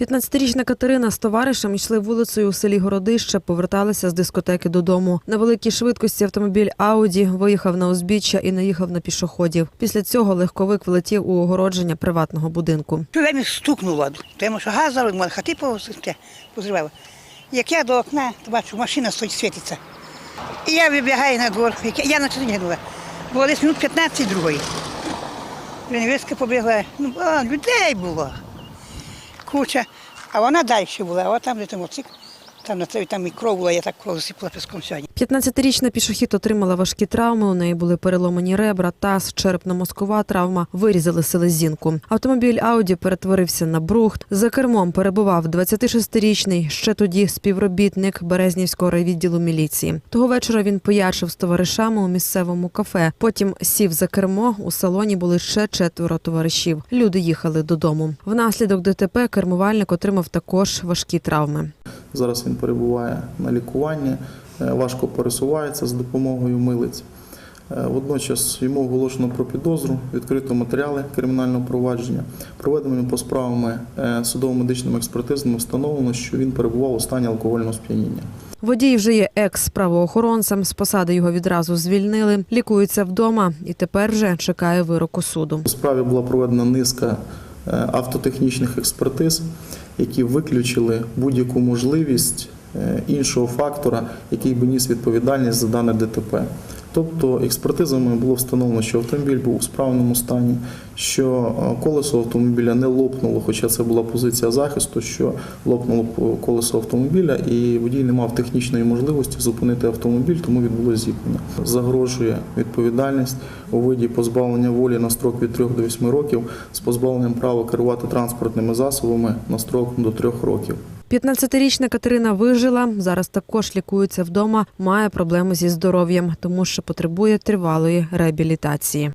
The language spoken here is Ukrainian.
15-річна Катерина з товаришем йшли вулицею у селі Городище, поверталися з дискотеки додому. На великій швидкості автомобіль Ауді виїхав на узбіччя і наїхав на пішоходів. Після цього легковик влетів у огородження приватного будинку. Чує мені стукнуло, тому що газ мене хати позри- Як я до окна, то бачу, машина стоїть, світиться. І я вибігаю на двор, я- на не гнула. Було десь минут 15 другої. Вінвиска побігла, ну, а, людей було. Куча. А вона далі була, а там, де там оцик, там на траві, там і кров була, я так кров засипала піском сьогодні. 15-річна пішохід отримала важкі травми. У неї були переломані ребра, таз, черепно-мозкова травма, вирізали селезінку. Автомобіль Ауді перетворився на брухт. За кермом перебував 26-річний, ще тоді співробітник Березнівського райвідділу міліції. Того вечора він поячив з товаришами у місцевому кафе. Потім сів за кермо. У салоні були ще четверо товаришів. Люди їхали додому. Внаслідок ДТП кермувальник отримав також важкі травми. Зараз він перебуває на лікуванні, е, важко пересувається з допомогою милиць. Е, Водночас йому оголошено про підозру, відкрито матеріали кримінального провадження. Проведеними по справами е, судово-медичними експертизами встановлено, що він перебував у стані алкогольного сп'яніння. Водій вже є екс-правоохоронцем. З посади його відразу звільнили. Лікується вдома і тепер вже чекає вироку суду. У справі була проведена низка автотехнічних експертиз, які виключили будь-яку можливість е, іншого фактора, який би ніс відповідальність за дане ДТП. Тобто експертизами було встановлено, що автомобіль був у справному стані, що е, колесо автомобіля не лопнуло, хоча це була позиція захисту, що лопнуло колесо автомобіля, і водій не мав технічної можливості зупинити автомобіль, тому відбулося зіткнення. Загрожує відповідальність у виді позбавлення волі на строк від 3 до 8 років з позбавленням права керувати транспортними засобами на строк до 3 років. 15-річна Катерина вижила. Зараз також лікується вдома. Має проблеми зі здоров'ям, тому що потребує тривалої реабілітації.